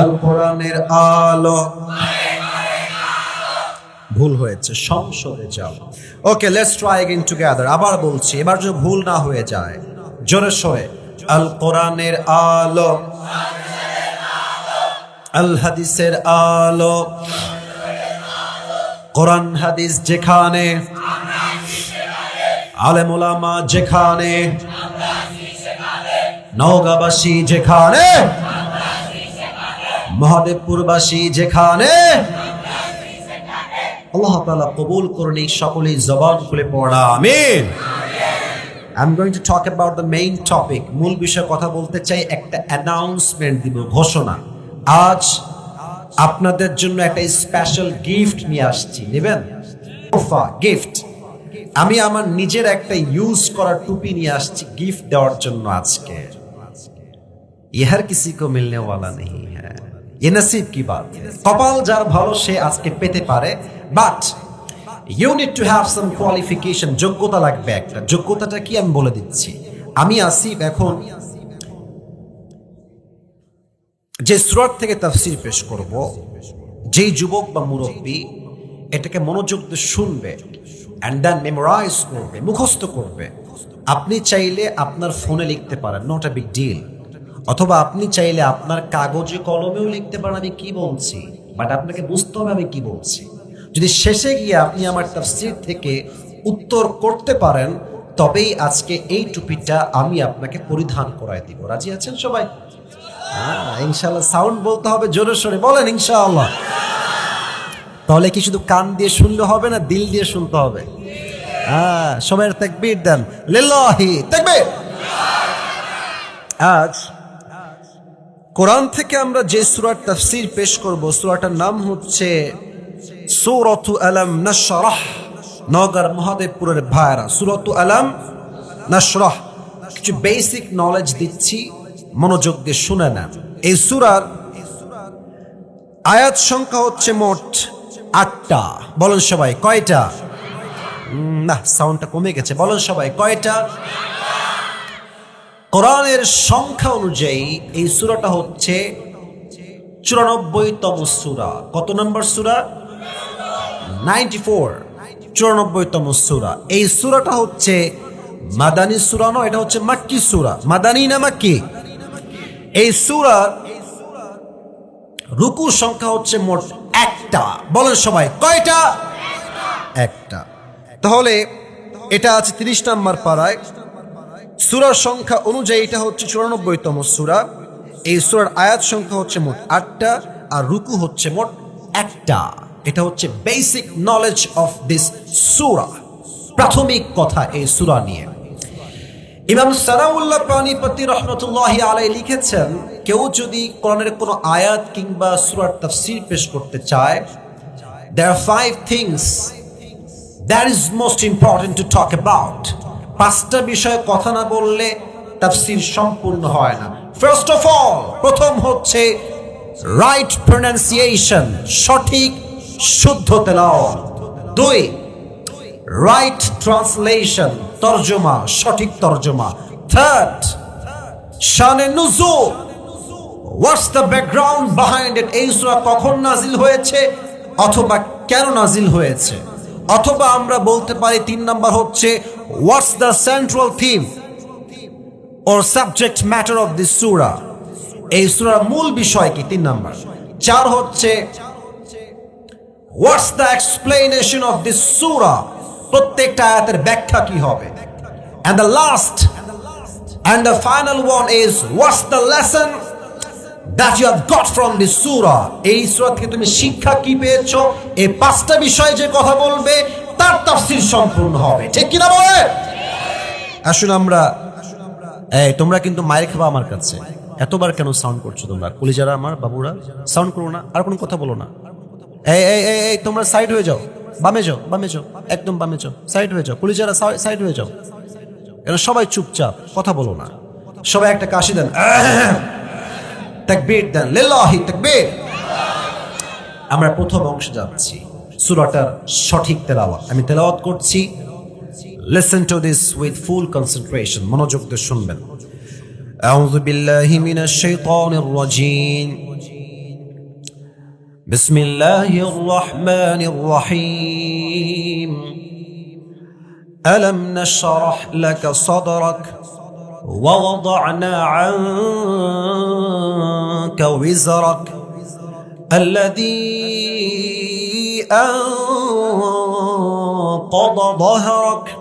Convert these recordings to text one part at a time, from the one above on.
আল কোরআনের আলো। ভুল হয়েছে সংসদে যাও। Okay let's try again together আবার বলছি, এবার যদি ভুল না হয়ে যায়, জোরে সরে আল কোরআনের আলো। আল হাদিসের আলো। কোরআন হাদিস যেখানে আলেম ওলামা যেখানে নওগাঁবাসী যেখানে, মহাদেবপুরবাসী যেখানে, আল্লাহ তাআলা কবুল করুন এই সকলেই জবান খুলে পড়া, আমিন। I am going to talk about the main topic মূল বিষয়ে কথা বলতে চাই, একটা অ্যানাউন্সমেন্ট দিব, ঘোষণা। আজ আপনাদের জন্য একটা স্পেশাল গিফট নিয়ে আসছি, নেবেন? গিফট আমি আমার নিজের একটা ইউজ করা টুপি নিয়ে আসছি গিফট দেওয়ার জন্য আজকে। ইহার কিসি কো মিলনে ওয়ালা নেই হ্যাঁ এ নসিব কি বাত কপাল যার ভালো সে আজকে পেতে পারে but you need to have some qualification যোগ্যতা লাগবে একটা। যোগ্যতাটা কি আমি বলে দিচ্ছি? আমি আসিফ এখন যে সুরাত থেকে তাফসির পেশ করব, যেই যুবক বা মুরব্বী এটাকে মনোযোগ দিয়ে শুনবে অ্যান্ড দ্যান মেমোরাইজ করবে, মুখস্থ করবে। আপনি চাইলে আপনার ফোনে লিখতে পারেন নট আ বিগ ডিল অথবা আপনি চাইলে আপনার কাগজে কলমেও লিখতে পারেন আমি কি বলছি বাট আপনাকে বুঝতে হবে আমি কি বলছি। যদি শেষে গিয়ে আপনি আমার তাফসির থেকে উত্তর করতে পারেন, তবেই আজকে এই টুপিটা আমি আপনাকে পরিধান করায় দিব। রাজি আছেন সবাই? হ্যাঁ ইনশাল্লাহ সাউন্ড বলতে হবে জোরে সোরে। বলেন ইনশাআল্লাহ। তাহলে কি শুধু কান দিয়ে শুনলে হবে না দিল দিয়ে শুনতে হবে? হ্যাঁ সবাই তাকবীর দেন। লিল্লাহি, তাকবীর! আজ কোরআন থেকে আমরা যে সূরার তাফসীর পেশ করব, সুরাটার নাম হচ্ছে সূরাতু আলাম নাশরাহ নগর মহাদেবপুরের ভাইরা। সূরাতু আলাম নাশরাহ, কিছু বেসিক নলেজ দিচ্ছি, মনোযোগ দিয়ে শুনে নেন। এই সূরার আয়াত সংখ্যা হচ্ছে মোট আটটা। বলেন সবাই, কয়টা? না সাউন্ডটা কমে গেছে। বলেন সবাই, কয়টা? কোরআনের সংখ্যা অনুযায়ী এই সুরাটা হচ্ছে চুরানব্বইতম সুরা। কত নম্বর সুরা? Ninety four. চুরানব্বইতম সুরা। এই সুরাটা হচ্ছে মাদানী সুরা নয়, এটা হচ্ছে মাক্কি সুরা। মাদানী না মাক্কি? এই সূরার রুকু সংখ্যা হচ্ছে মোট একটা। বলেন সবাই, কয়টা? একটা। তাহলে এটা আছে তিরিশ নম্বর পাড়ায়। সুরার সংখ্যা অনুযায়ী এটা হচ্ছে চুরানব্বইতম সুরা। এই সুরার আয়াত সংখ্যা হচ্ছে মোট আটটা আর রুকু হচ্ছে মোট একটা। এটা হচ্ছে বেসিক নলেজ অফ দিস সুরা প্রাথমিক কথা এই সুরা নিয়ে। ইমাম সানাউল্লাহ পানিপতি রহমতুল্লাহ আলাই লিখেছেন, কেউ যদি কোরআনের কোনো আয়াত কিংবা সুরার তাফসীর পেশ করতে চায়, there are five things that is most important to talk about পাঁচটা বিষয়ে কথা না বললে তাফসির সম্পূর্ণ হয় না। ফার্স্ট অফ অল প্রথম হচ্ছে রাইট প্রনাউন্সিয়েশন সঠিক শুদ্ধ তেলাওয়াত। দুই রাইট ট্রান্সলেশন তর্জমা, সঠিক তর্জমা। থার্ড শানে নুজুল। What's the background behind it এই সূরা কখন নাজিল হয়েছে অথবা কেন নাজিল হয়েছে? অথবা আমরা বলতে পারি তিন নাম্বার হচ্ছে what's the central theme or subject matter of this সূরা এই সূরার মূল বিষয় কি? তিন নাম্বার। চার হচ্ছে what's the explanation of this সুরা প্রত্যেকটা আয়াতের ব্যাখ্যা কি হবে? and the last, and the final one is, what's the lesson you have got from this surah. এই সূরা থেকে তুমি শিক্ষা কি পেয়েছ? এই পাঁচটা বিষয়ে যে কথা বলবে, তার তাফসীর সম্পূর্ণ হবে। ঠিক কি না বলে? আসুন আমরা, এই, তোমরা কিন্তু মায়ের খাবা আমার কাছে। এতবার কেন সাউন্ড করছ তোমরা? কলিজারা আমার, বাবুরা সাউন্ড করো না, আর কোনো কথা বলো না। এই এই এই তোমরা সাইড হয়ে যাও। বামে যাও বামে যাও, একদম বামে যাও। সাইড হয়ে যাও। কলিজারা সাইড হয়ে যাও। এরা সবাই চুপচাপ, কথা বলো না। সবাই একটা কাশি দেন। তাকবীর দেন লিল্লাহি তাকবীর আমরা প্রথম অংশে যাচ্ছি সূরাটার সঠিক তেলাওয়াত আমি তেলাওয়াত করছি listen to this with full concentration মনোযোগ দিয়ে শুনবেন أعوذ بالله من الشيطان الرجيم بسم الله الرحمن الرحيم ألم نشرح لك صدرك ووضعنا عنك وزرك الذي أنقض ظهرك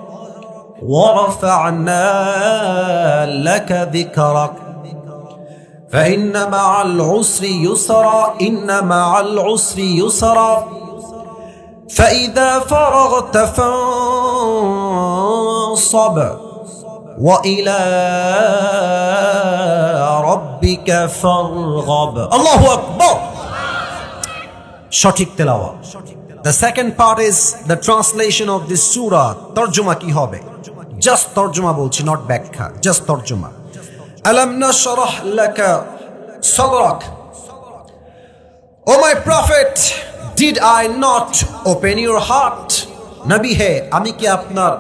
ورفعنا لك ذكرك. فإن مع العسر يسرا إن مع العسر يسرا. فإذا فرغت فانصب. وإلى ربك فارغب الله أكبر সঠিক তেলাওয়া the second part is the translation of this সুরা তর্জমা কি হবে জাস্ট তর্জমা বলছি নট ব্যাখ্যা জাস্ট তর্জমা আলাম নাশরাহ লাকা সাদরাক O my prophet did I not open your heart নবী হে আমি কি আপনার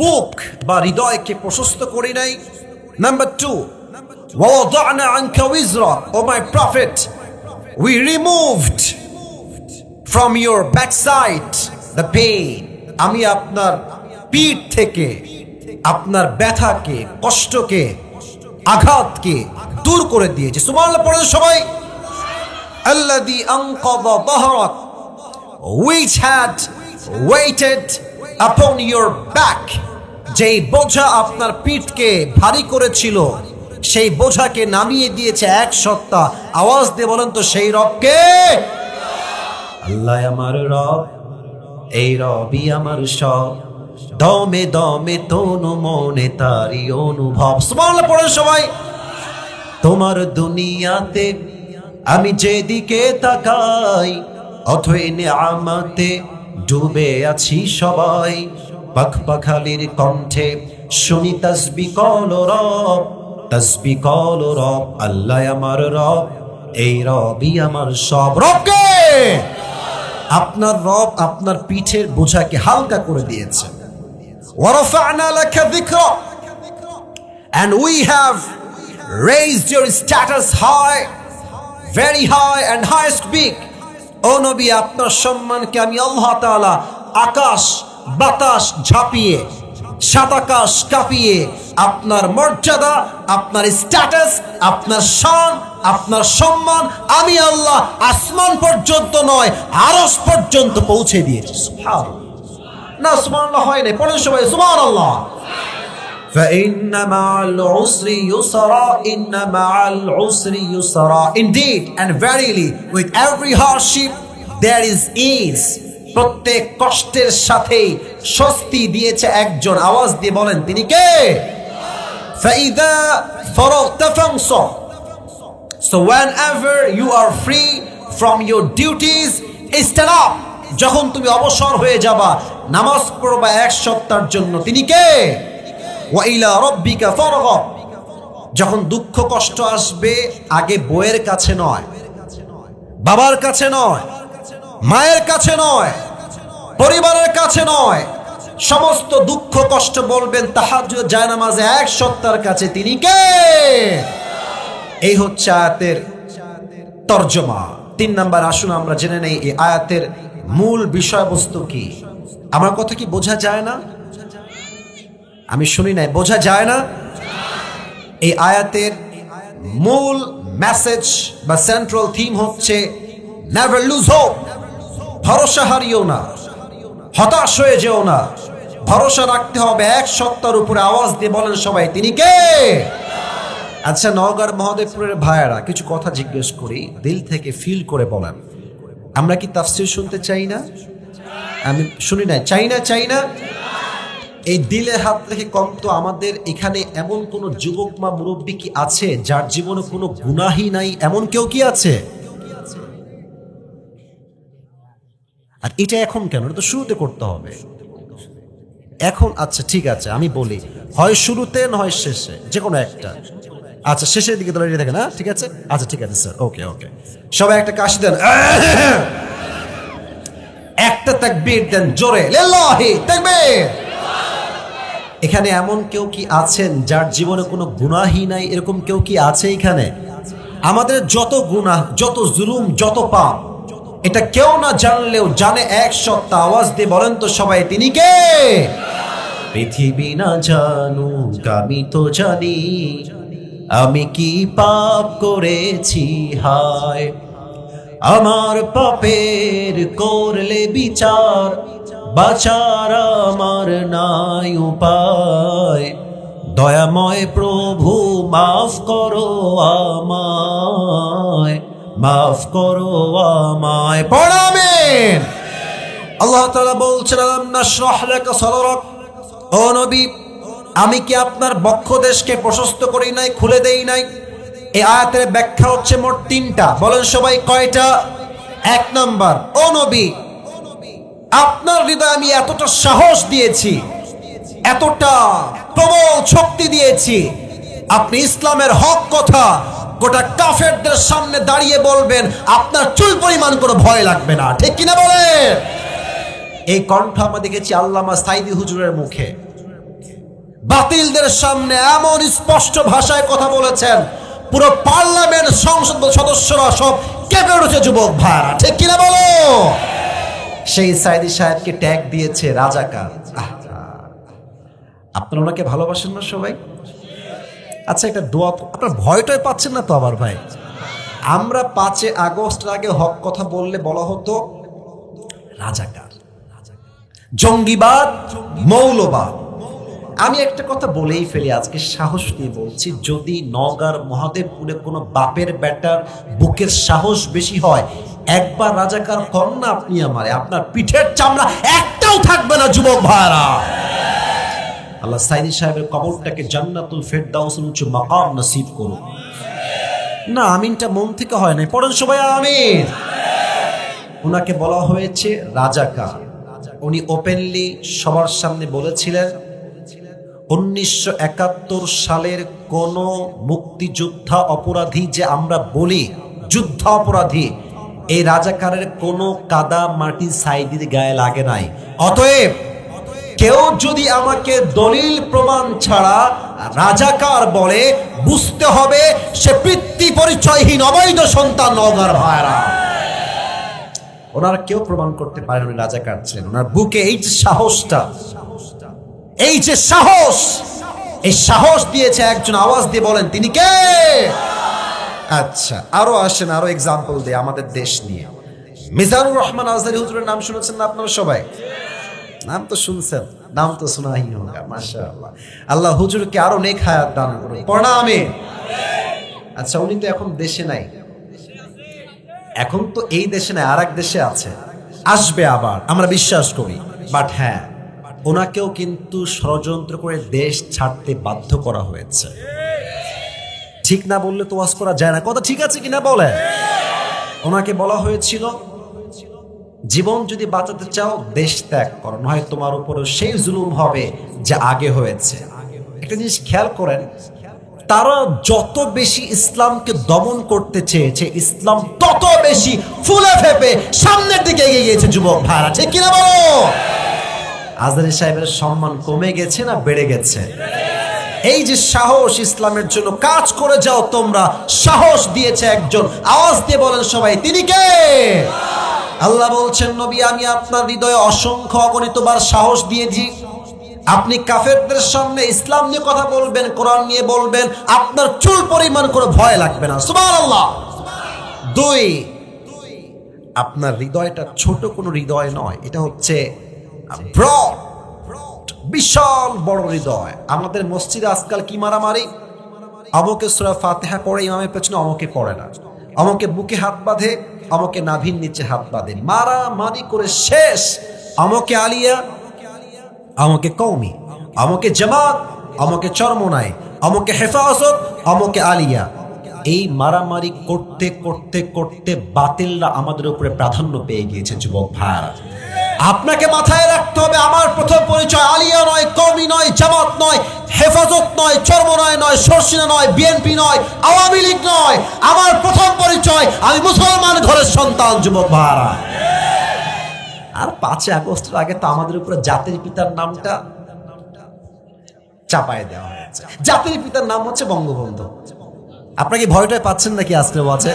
বুক বা হৃদয়কে প্রশস্ত করি নাই। Number two O my prophet we removed from your back side the pain আমি আপনার পিঠ থেকে, আপনার ব্যথাকে, কষ্টকে, আঘাতকে দূর করে দিয়েছে। সুমান পড়েন সবাই। আল্লাদি আঙ্কদ বহরক which had weighted upon your back, যেই বোঝা আপনার পিঠকে ভারী করেছিল, সেই বোঝাকে নামিয়ে দিয়েছে এক সপ্তাহ। আওয়াজ দিয়ে বলেন তো, সেই রবকে? আল্লাহ আমার রব, এই রবই আমার সব। দমে দমে তনু মনে তারি অনুভব। সুবহানাল্লাহ পড়েন সবাই। তোমার দুনিয়াতে আমি যেদিকে তাকাই, অথই আমাতে ডুবে আছি সবাই। পাখ পাখালির কণ্ঠে শুনি তসবি কল রব তসবি কল রব আল্লাহ আমার রব এই রবই আমার সব। রবকে আপনার রব আপনার পিঠের বোঝাকে হালকা করে দিয়েছে। and we have raised your status high, very high and highest big. ও নবী, আপনার সম্মানকে আমি আল্লাহ তাআলা আকাশ, বাতাস ঝাঁপিয়ে, সাত কাঁপিয়ে, আপনার মর্যাদা, আপনার স্ট্যাটাস আপনার শান, আপনার সম্মান আমি আল্লাহ আসমান পর্যন্ত নয় আরস পর্যন্ত পৌঁছে দিয়েছি। না, সুবহানাল্লাহ হয় নাই। পড়েন সবাই, সুবহানাল্লাহ। فإن مع العسر يسرا إن مع العسر يسرا Indeed and verily with every hardship there is ease প্রত্যেক কষ্টের সাথেই স্বস্তি দিয়েছে একজন আওয়াজ দিয়ে বলেন তিনি কে فإذا فرغت فانصب So whenever you are free from your duties stand up যখন তুমি অবসর হয়ে যাবা নামাজ পড়বা এক সপ্তাহের জন্য তিনি কে যখন দুঃখ কষ্ট আসবে, আগে বইয়ের কাছে নয়, বাবার কাছে নয়, মায়ের কাছে নয়, পরিবারের কাছে নয়। সমস্ত দুঃখ কষ্ট বলবেন, তাহাজ্জুদ, জায়নামাজে এক সত্তার কাছে তিনি কে? এই হচ্ছে আয়াতের তর্জমা। তিন নাম্বার, আসুন আমরা জেনে নেই, এই আয়াতের মূল বিষয়বস্তু কি? আমার কথা কি বোঝা যায় না? আমি শুনি নাই, বোঝা যায় না? এই আয়াতের মূল মেসেজ বা সেন্ট্রাল থিম হচ্ছে নেভার লুজ হোপ ভরসা হারিও না, হতাশ হয়ে যেও না, ভরসা রাখতে হবে, এক সত্তার উপরে আওয়াজ দিয়ে বলেন সবাই, তিনি কে? আচ্ছা নওগাঁর মহাদেবপুরের ভাইয়েরা কিছু কথা জিজ্ঞেস করি, দিল থেকে ফিল করে বলেন। আমরা কি তাফসির শুনতে চাই না? আমি শুনি না চাই না চাই না? এই দিলের হাত থেকে কম তো আমাদের এখানে এমন কোন যুবক মা মুরব্বী কি আছে যার জীবনে কোনো গুনাহি নাই? এমন কেউ কি আছে? আর এটা এখন কেন? এটা তো শুরুতে করতে হবে। এখন আচ্ছা ঠিক আছে, আমি বলি। হয় শুরুতে, নয় শেষে, যে কোনো একটা। আচ্ছা শেষের দিকে দাঁড়িয়ে থাকে না ঠিক আছে? আচ্ছা ঠিক আছে, স্যার। ওকে ওকে। সবাই একটা কাশি দেন। একটা তাকবীর দেন জোরে। লিল্লাহি তাকবীর। এখানে এমন কেউ কি আছেন যার জীবনে কোনো গুনাহই নাই? এরকম কেউ কি আছে এখানে? আমাদের যত গুনাহ, যত জুলুম, যত পাপ, এটা কেউ না জানলেও জানে এক সত্তা আওয়াজ দিয়ে বলেন তো সবাই, তিনি কে? পৃথিবী না জানুক, আমি তো জানি। আমি কি পাপ করেছি? হায়। আমার পাপের করলে বিচার। বাচার আমার নাই উপায়। দয়াময় প্রভু, মাফ করো আমায়, মাফ করো আমায়। পড়াবেন আল্লাহ তাআলা বলছেন ও নবী, আমি কি আপনার বক্ষ দেশকে প্রশস্ত করি নাই, খুলে দেই নাই? এই আয়াতের ব্যাখ্যা হচ্ছে মোট তিনটা। বলেন সবাই কয়টা? এক নাম্বার, ও নবী আপনার হৃদয় আমি এতটা সাহস দিয়েছি, এতটা প্রবল শক্তি দিয়েছি। আপনি ইসলামের হক কথা গোটা কাফেরদের সামনে দাঁড়িয়ে বলবেন, আপনার চুল পরিমাণ কোনো ভয় লাগবে না। ঠিক কিনা বলেন? এই কণ্ঠ আমরা দেখেছি আল্লামা সাইদি হুজুরের মুখে। বাতিলদের সামনে এমন স্পষ্ট ভাষায় কথা বলেছেন, পুরো পার্লামেন্ট সংসদ সদস্যরা সব কেঁপে উঠেছে, যুবক ভাইরা। ঠিক কিনা বলো? সেই সাইদি সাহেবকে ট্যাগ দিয়েছে রাজাকার। আপনারা ওনাকে ভালোবাসেন না সবাই? আচ্ছা একটা দোয়া আপনার ভয়টাই পাচ্ছেন না তো আবার ভাই? আমরা পাঁচে আগস্ট আগে হক কথা বললে বলা হতো, রাজাকার। জঙ্গিবাদ, মৌলবাদ। আমি একটা কথা বলেই ফেলি, আজকে সাহস নিয়ে বলছি, যদি নগার মহাদেবপুরে কোনো বাপের বেটার বুকের সাহস বেশি হয় একবার রাজাকার কর না আপনি আমারে, আপনার পিঠের চামড়া একটাও থাকবে না, যুবক ভাইরা। আল্লাহ সাইদি সাহেবের কবরটাকে জান্নাতুল ফেরদাউসের উচ্চ মাকাম নসিব করুন। না, আমিনটা মন থেকে হয় নাই, পড়েন সবাই আমিন। ওনাকে বলা হয়েছে রাজাকার। উনি ওপেনলি সবার সামনে বলেছিলেন, উনিশশো একাত্তর সালের কোন মুক্তিযোদ্ধা অপরাধী যে আমরা বলি যুদ্ধ অপরাধী এই রাজাকারের কোনো কাদা মাটি সাইদির গায়ে লাগে নাই। অতএব কেউ যদি আমাকে দলিল প্রমাণ ছাড়া রাজাকার বলে, বুঝতে হবে সে পিতৃ পরিচয়হীন অবৈধ সন্তান নগর ভাইরা ওনারা কেউ প্রমাণ করতে পারেন উনি রাজাকার ছিলেন। ওনার বুকে এই যে সাহসটা, এই যে সাহস, এই সাহস দিয়েছে একজন আওয়াজ দিয়ে বলেন, তিনি কে? আচ্ছা আরও আসেন, আরও এক্সাম্পল দিয়ে আমাদের দেশ নিয়ে। মিজানুর রহমান আজহারি হুজুরের নাম শুনেছেন না আপনারা সবাই? নাম তো শুনছেন, নাম তো শোনাই হোগা মাশা আল্লাহ আল্লাহ হুজুরকে আরও নেক হায়াত দান করুন প্রণামে আচ্ছা উনি তো এখন দেশে নাই। এখন তো এই দেশে নাই আর এক দেশে আছে। আসবে আবার, আমরা বিশ্বাস করি। বাট হ্যাঁ ওনাকেও কিন্তু ষড়যন্ত্র করে দেশ ছাড়তে বাধ্য করা হয়েছে। ঠিক না বললে তো ওয়াজ করা যায় না। কথা ঠিক আছে কিনা বলে ওনাকে বলা হয়েছিল, জীবন যদি বাঁচাতে চাও, দেশ ত্যাগ করো নয় তোমার উপরে সেই জুলুম হবে যা আগে হয়েছে। একটা জিনিস খেয়াল করেন, তারা যত বেশি ইসলামকে দমন করতে চেয়েছে, ইসলাম তত বেশি ফুলে ফেপে সামনের দিকে এগিয়ে গিয়েছে যুবক ভাইরা। ঠিক কিনা বলো? আজহারি সাহেবের সম্মান কমে গেছে না বেড়ে গেছে? এই যে সাহস ইসলামের জন্য কাজ করে যাও তোমরা, সাহস দিয়েছে একজন। আওয়াজ দিয়ে বলেন সবাই, তিনি কে? আল্লাহ বলছেন, নবী, আমি আপনার হৃদয়ে অসংখ্য অগণিতবার সাহস দিয়েছি। আপনি কাফেরদের সামনে ইসলাম নিয়ে কথা বলবেন, কোরআন নিয়ে বলবেন, আপনার চুল পরিমাণ করে ভয় লাগবে না। সুবহানাল্লাহ। দুই, আপনার হৃদয়টা ছোট কোনো হৃদয় নয়, এটা হচ্ছে ব্রড বিশাল বড় হৃদয়। আমাদের মসজিদে আজকাল কি মারামারি? অমকে সুরা ফাতেহা পড়ে ইমামের পেছনে অমকে পড়ে না। অমকে বুকে হাত বাঁধে, অমকে নাভির নিচে হাত বাঁধে। মারামারি করে শেষ। অমকে আলিয়া আমাকে কৌমি আমাকে জামাত আমাকে চরমনাই আমাকে হেফাজত আমাকে আলিয়া। এই মারামারি করতে করতে করতে বাতিলরা আমাদের উপরে প্রাধান্য পেয়ে গিয়েছে, যুবক ভাইয়ারা। আপনাকে মাথায় রাখতে হবে, আমার প্রথম পরিচয় আলিয়া নয় কমি নয়, জামাত নয়, হেফাজত নয়, চরমনায় নয়, সরসিনা নয়, বিএনপি নয়, আওয়ামী লীগ নয়। আমার প্রথম পরিচয়, আমি মুসলমান ঘরের সন্তান, যুবক ভাইয়ারা আর পাঁচই আগস্টের আগে তো আমাদের উপরে জাতির পিতার নামটা চাপায় দেওয়া হয়েছে। জাতির পিতার নাম হচ্ছে বঙ্গবন্ধু। আপনারা কি ভয়টায় পাচ্ছেন নাকি আজকে আছে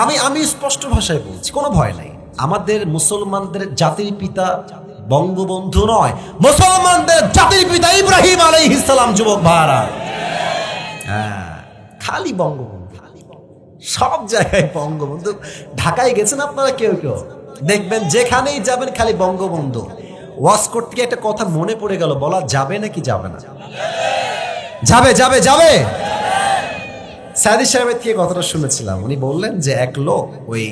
আমি আমি স্পষ্ট ভাষায় বলছি, কোনো ভয় নাই। আমাদের মুসলমানদের জাতির পিতা বঙ্গবন্ধু নয়, মুসলমানদের জাতির পিতা ইব্রাহিম আলাইহিস ইসলাম যুবক ভাড়া হ্যাঁ খালি বঙ্গবন্ধু। সব জায়গায় বঙ্গবন্ধু। ঢাকায় গেছেন আপনারা কেউ কেউ? দেখবেন যেখানেই যাবেন খালি বঙ্গবন্ধু। করতে গিয়ে একটা কথা মনে পড়ে গেল, বলা যাবে নাকি যাবে না? যাবে যাবে যাবে। সাদি সাহেবের থেকে কথাটা শুনেছিলাম। উনি বললেন যে এক লোক ওই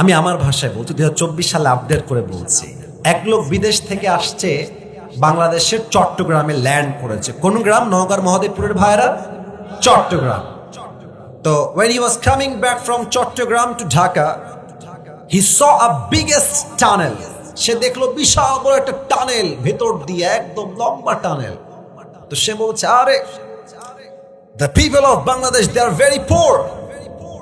আমি আমার ভাষায় বলছি চব্বিশ সালে আপডেট করে বলছি। এক লোক বিদেশ থেকে আসছে, বাংলাদেশের চট্টগ্রামে ল্যান্ড করেছে। কোন গ্রাম? নওগাঁর মহাদেবপুরের ভাইরা, চট্টগ্রাম। তো when he was coming back from Chattogram to Dhaka saw a biggest tunnel সে দেখল বিশাল বড় একটা টানেল ভেতর দিয়ে একদম লম্বা টানেল তো সে বলছে, আরে the people of Bangladesh they are very poor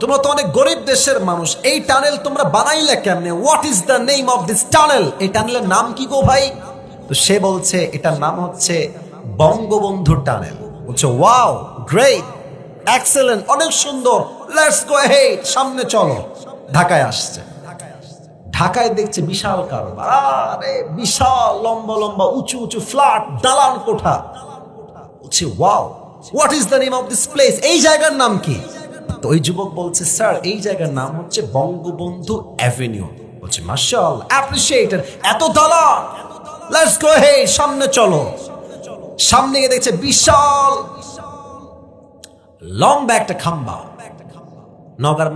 তোমরা তো অনেক গরিব দেশের মানুষ। এই টানেল তোমরা বানাইলে কেমনে? What is the name of this tunnel এই টানেলের নাম কি গো ভাই? তো সে বলছে, এটার নাম হচ্ছে বঙ্গবন্ধু টানেল বলছে ওয়াও গ্রেট এক্সেলেন্ট অনেক সুন্দর। লেটস গো হেড সামনে চলো। ঢাকায় আসছে। ঢাকায় দেখছে বিশাল কারবার। আরে, বিশাল, লম্বা লম্বা, উঁচু উঁচু ফ্ল্যাট, দালান কোঠা। বলছে wow what is the name of this place এই জায়গার নাম কি? তো ওই যুবক বলছে, স্যার, এই জায়গার নাম হচ্ছে বঙ্গবন্ধু অ্যাভিনিউ। বলছে মার্শাল অ্যাপ্রিসিয়েট এত দালান। লেটস গো হে সামনে চলো। সামনে গিয়ে দেখছে বিশাল লম্বা একটা খাম্বা। নগর